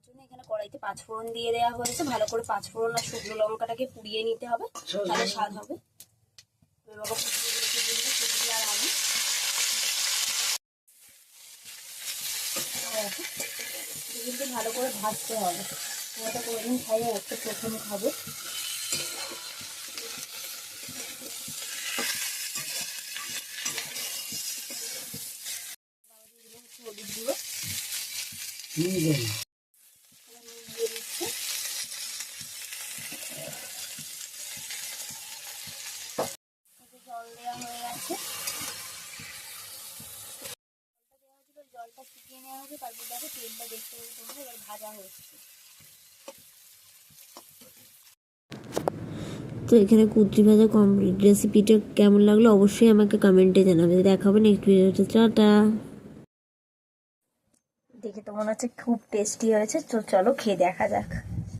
তার জন্য এখানে কড়াইতে পাঁচ ফোড়ন দিয়ে দেওয়া হয়েছে। ভালো করে পাঁচ ফোড়ন আর শুকনো লঙ্কাটাকে পুড়িয়ে নিতে হবে। তাহলে স্বাদ হবে। কিন্তু ভালো করে ভাজতে হবে। এটা কোনোদিন খাইয়ে একটা প্রথম খাব। হলুদ গুঁড়ো ওই শুকিয়ে নেওয়া হয়েছে তারপর দেখো তেলটা দেখতে হবে তোমরা এবার ভাজা হচ্ছে। তো এখানে কুচি ভাজা কমপ্লিট রেসিপিটা কেমন লাগল অবশ্যই আমাকে কমেন্টে জানাবে। দেখা হবে নেক্সট ভিডিওতে চাটা দেখে তো মনে হচ্ছে খুব টেস্টি হয়েছে। তো চলো খেয়ে দেখা যাক।